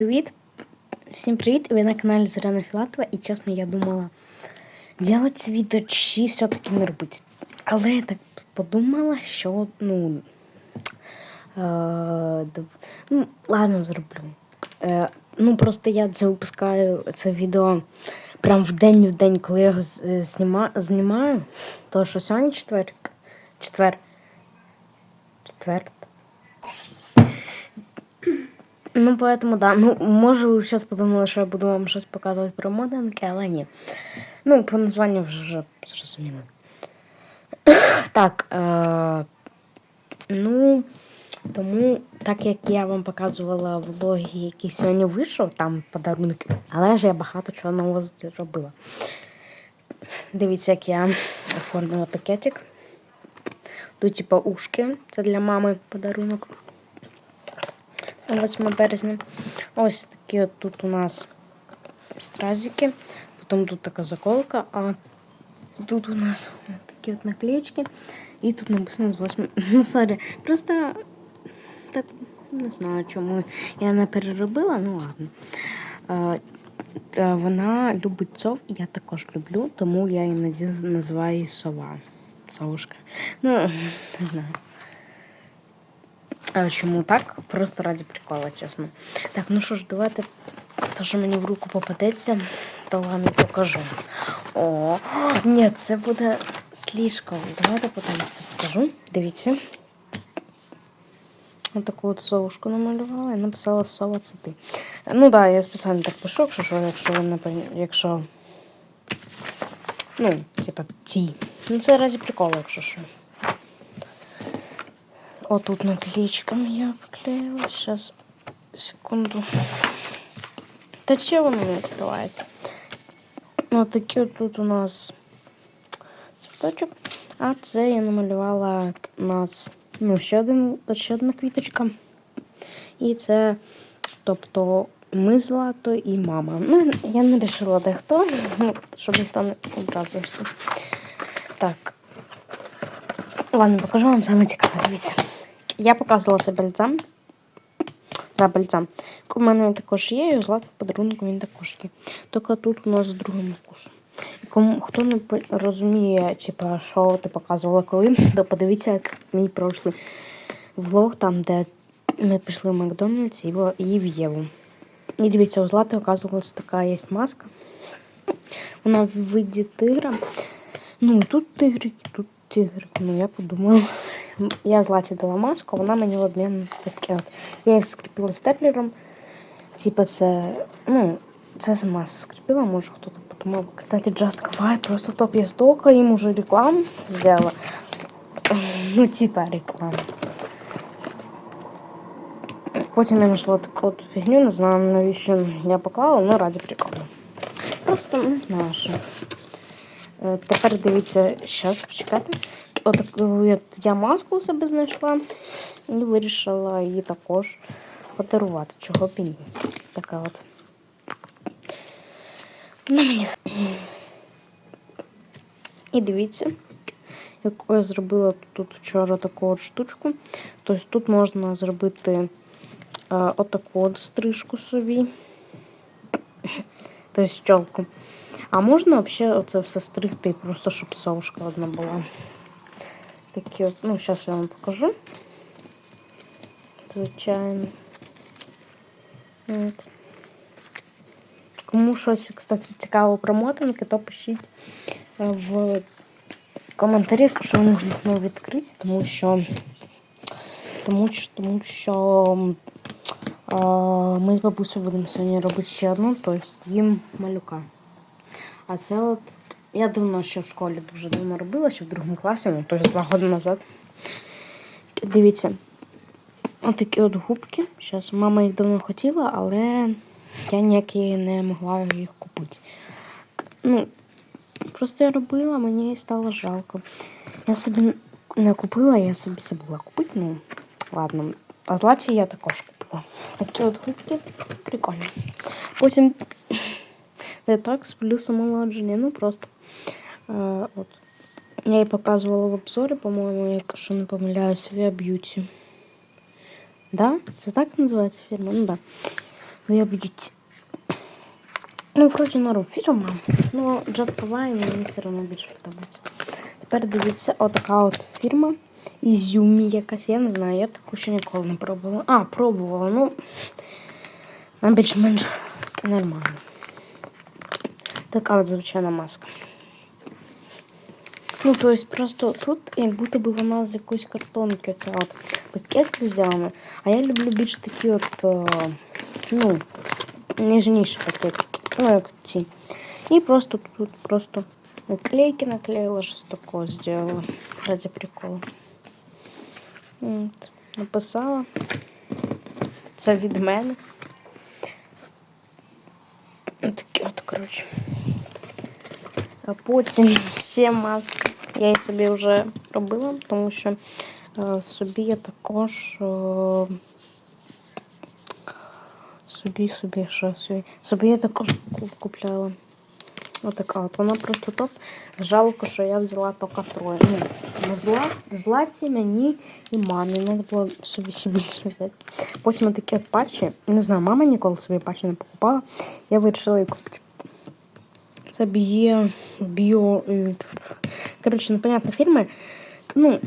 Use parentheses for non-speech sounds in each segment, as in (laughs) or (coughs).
Привіт! Всім привіт! Ви на каналі Зоряна Філатова і чесно, я думала делать відео чи все-таки не робити. Але я так подумала, що ну. Е, ну, ладно, зроблю. Е, ну, просто я це випускаю це відео прям в день в день, коли я його е, знімаю. То що сьогодні четвер. Четвер. Четвер. Ну, поэтому, да. Ну, може, ви зараз подумали, що я буду вам щось показувати про модинки, але ні. Ну, по названню вже зрозуміло. (coughs) так. Е- ну, тому, так як я вам показувала влоги, які сьогодні вийшов, там подарунки, але ж я багато чого нового зробила. Дивіться, як я оформила пакетик. Тут, типа, ушки. Це для мами подарунок. 8 березня. Ось такі от тут у нас стразики. Потім тут така заколка, а тут у нас (laughs) такі от наклеечки. І тут написано з 8. Ну, (laughs) сорі. Просто так не знаю, чому я не переробила, ну ладно. Вона любить сов, і я також люблю, тому я іноді називаю її сова. Совушка. Ну, (laughs) не знаю. А чому так? Просто раді прикола, чесно. Так, ну що ж, давайте, то, що мені в руку попадеться, то вам і покажу. О, ні, це буде слишком. Давайте потім це покажу. Дивіться. Ось таку от совушку намалювала і написала сова це ти. Ну так, да, я спеціально так пишу, якщо що, якщо ви якщо. Ну, типа ті. Ну це раді приколу, якщо що. Отут наклеечками я обклеила. Сейчас, секунду. Та че воно не відкривається? Ось такі от тут у нас цвіточок. А це я намалювала у нас ну, ще, один, ще одна квіточка. І це, тобто, ми злато і мама. Ну, я не вирішила де хто, ну, щоб ніхто не образився. Так. Ладно, покажу вам саме цікаве. Дивіться. Я показувала це бальзам. Да, бальзам. У мене також є, і у Злати подарунок він також є. Тільки тут у нас з другим вкусом. Кому хто не розуміє, типа, що ти показувала коли, (laughs) то подивіться, як мій прошлий влог, там, де ми пішли в Макдональдс і в- Єву. І дивіться, у Злати оказувалась така є маска. Вона в виді тигра. Ну, і тут тигрик, і тут тигрик. Ну, я подумала. Я Златі дала маску, вона мені в обмін таке. от. Я їх скріпила степлером. Типа це, ну, це сама скріпила, може хто-то подумав. Кстати, Just Kawaii просто топ я столько им уже рекламу сделала. Ну, типа реклама. Потім я знайшла таку от фігню, не знаю, навіщо я поклала, ну раді приколу. Просто не знаю, що. Е, Тепер дивіться, зараз почекайте. Отаку от я маску у себе знайшла і вирішила її також подарувати. Чого б і ні. Така от. Ну, мені... І дивіться, яку я зробила тут вчора таку от штучку. Тобто тут можна зробити е, отаку от стрижку собі. Тобто щелку. А можна взагалі оце все стригти, просто щоб совушка одна була. Такі от, ну, зараз я вам покажу. Звичайно. От. Кому щось, кстати, цікаво про мотинки, то пишіть е, в коментарях, що вони, звісно, відкриті, тому що тому що, тому що м, а, ми з бабусею будемо сьогодні робити ще одну, тобто їм малюка. А це от я давно ще в школі дуже давно робила, ще в другому класі, ну тобто два роки назад. Дивіться, отакі от губки. Зараз мама їх давно хотіла, але я ніяк їй не могла їх купити. Ну, просто я робила, мені стало жалко. Я собі не купила, я собі забула купити. Ну, ладно. А златі я також купила. Такі от губки прикольні. Потім (clears throat) детокс плюс омолодження. Ну просто. Е, от. Я їй показувала в обзорі, по-моєму, якщо не помиляюсь, Via Beauty. Да? Це так називається фірма? Ну да. виб'ють. Ну, вроді норм фірма, ну Just Provine мені все одно більше подобається. Тепер дивіться, отака от фірма. Ізюмі якась, я не знаю, я таку ще ніколи не пробувала. А, пробувала, ну вона більш-менш нормально. Така от звичайна маска. Ну, то есть просто тут, як будто би вона з якоїсь картонки, це от пакет зроблений. А я люблю більш такі от, е, ну, ніжніші пакетики. Ну, як ці. І просто тут просто наклейки наклеїла, щось такого зробила. Ради приколу. От, написала. Це від мене. Таке от, коротше. А потім ще (laughs) маска. Я її собі вже робила, тому що е, собі я також собі, собі, що собі. Собі я також куп- купляла. Отака от. Вона просто топ. Жалко, що я взяла тільки троє. Ну, зла, златі мені і мамі. Треба було собі ще більше взяти. Потім такі от патчі. Не знаю, мама ніколи собі патчі не покупала. Я вирішила її купити. Це біє біо. Коротше, непонятна фірма. Ну,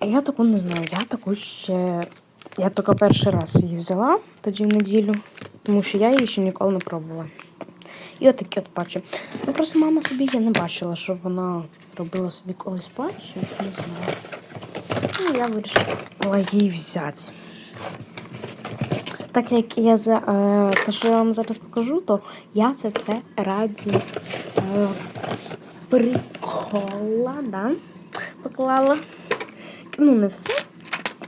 я таку не знаю. Я таку ще. Я тільки перший раз її взяла тоді в неділю, тому що я її ще ніколи не пробувала. І отакі от патчі. Ну просто мама собі я не бачила, що вона робила собі колись патчі. Не знаю. Ну, я вирішила її взяти. Так як я за е, те, що я вам зараз покажу, то я це все раді е, прикола, да? Поклала. Ну, не все.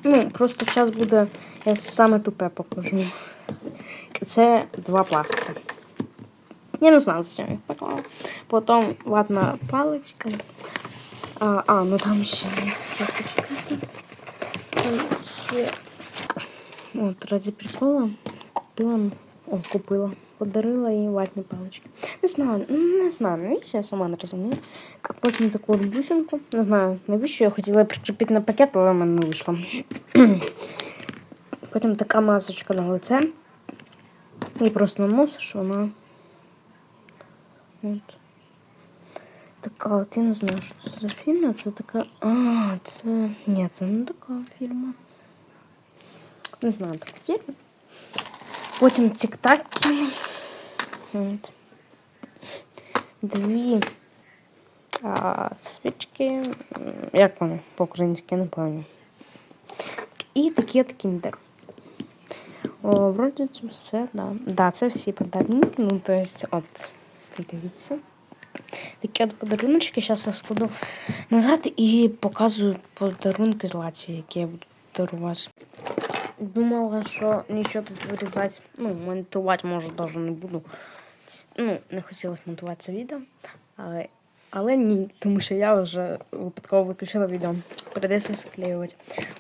Ну, просто зараз буде, я саме тупе покажу. Це два пластика. Я не знаю, зачем я їх поклала. Потім ватна паличка. А, а ну там ще. Зараз почекайте. Там ще. От, раді прикола купила. О, купила. Подарила їй ватні палички. Не знаю, ну, не знаю, навіщо я сама не розумію. К- Потім таку от бусинку. Не знаю, навіщо я хотіла прикріпити на пакет, але в мене не вийшло. (clears throat) Потім така масочка на лице. І просто наносиш, вона. От. Така, от я не знаю, що це за фірма. Це така. А, це. Ні, це не така фірма. Не знаю таку фірму. Потім тік-таки. От. Дві а, свічки. Як вони по-українськи, не пам'ятаю. І такі от кіндер. О, вроді це все, да. Да, це всі подарунки. Ну, то есть, от, дивіться. Такі от подаруночки. Зараз я складу назад і показую подарунки златі, які я буду дарувати. Думала, що нічого тут вирізати. Ну, монтувати, може, навіть не буду. Ну, не хотілося монтувати це відео. Але, але ні, тому що я вже випадково виключила відео. Придеться склеювати.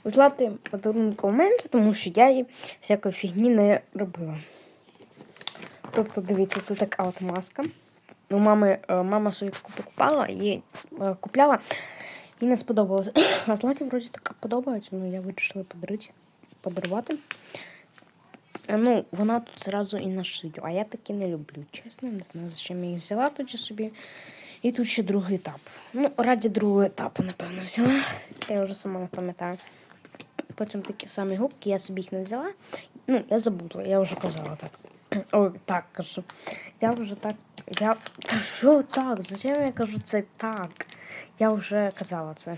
У Злати подарунку менше, тому що я їй всякої фігні не робила. Тобто, дивіться, це така от маска. У мами, е, мама собі таку покупала, її е, купляла. Їй не сподобалося. (coughs) А Златі вроді така подобається, ну я вирішила подарити, подарувати. Е, Ну, вона тут зразу і на шию, а я таки не люблю, чесно, не знаю, зачем я їх взяла тоді собі. І тут ще другий етап. Ну, раді другого етапу, напевно, взяла. Я вже сама не пам'ятаю. Потім такі самі губки, я собі їх не взяла. Ну, я забула, я вже казала так. (clears throat) Ой, так кажу. Я вже так. Я. Та що так? Зачем я кажу це так? Я вже казала це.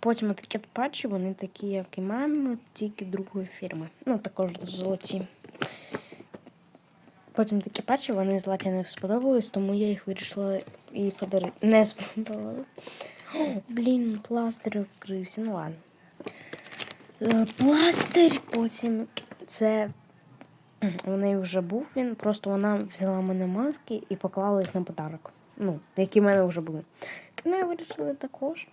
Потім такі патчі, вони такі, як і мами, тільки другої фірми. Ну, також золоті. Потім такі патчі, вони златі не сподобались, тому я їх вирішила і подарити. Не (laughs) сподобалось. Блін, пластир вкрився, ну ладно. Е, Пластир, потім це. У неї вже був він, просто вона взяла мене маски і поклала їх на подарок. Ну, які в мене вже були. Ну, я вирішила також.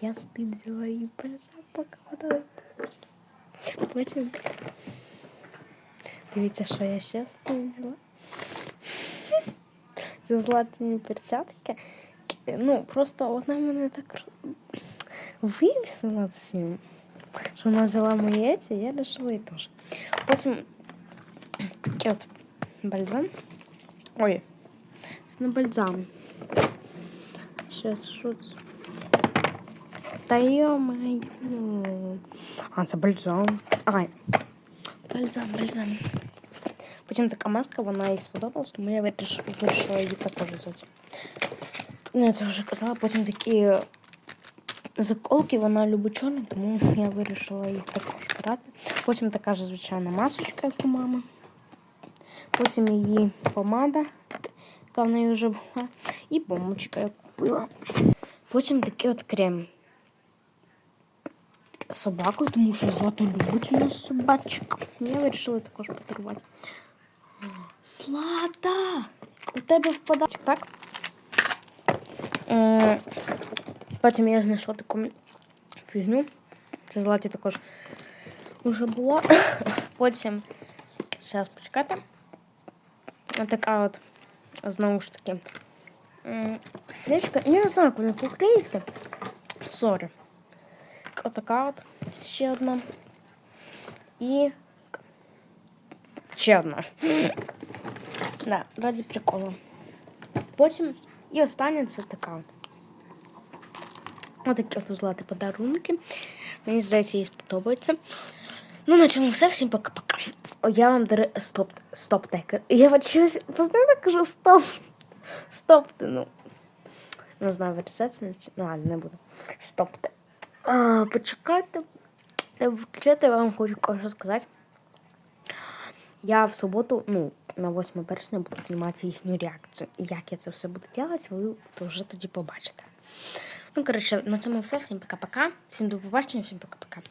Я з тим взяла її без запаковала. Потім. Дивіться, що я ще з тим взяла. Це златні перчатки. Ну, просто вона мене так вивісила цим. що вона взяла моє ці, я вирішила і теж. Потім такий от бальзам. Ой, це не бальзам. Щас, що це? Та йо-моє. А, це бальзам. Ай. Бальзам, бальзам. Потім така маска, вона їй сподобалась, тому я вирішила, вирішила її також взяти. Ну, я це вже казала, потім такі заколки, вона любить чорні, тому я вирішила їх також брати. Потім така ж звичайна масочка, як у мами. Потім її помада, яка в неї вже була, і помочка я купила. Потім такий от крем. з Собакою, тому що Злата любить у нас собачок. Я вирішила також подарувати. Злата! У тебе впадає, так? Е, Потім я знайшла таку фігню. Це златі також вже була. Потім, (coughs) зараз почекайте. Отака от, знову ж таки, м, свічка. Я не знаю, як вона по-українськи. Сорі. Отака от ще одна. І ще одна. (clears throat) Да, раді приколу. Потім і остання це така. от. Отакі от у злати подарунки. Мені здається, їй сподобається. Ну, на цьому все. Всім пока-пока. Я вам дарю стоп, стоп текер. Я от щось постійно кажу стоп. Стопте, ну. Не знаю, вирізати, ну ладно, не буду. Стопте. А, почекайте. вчити вам хочу кое-що сказати. Я в суботу, ну, на 8 березня буду знімати їхню реакцію. І як я це все буду робити, ви вже тоді побачите. Ну, коротше, на цьому все. Всім пока-пока. Всім до побачення, всім пока-пока.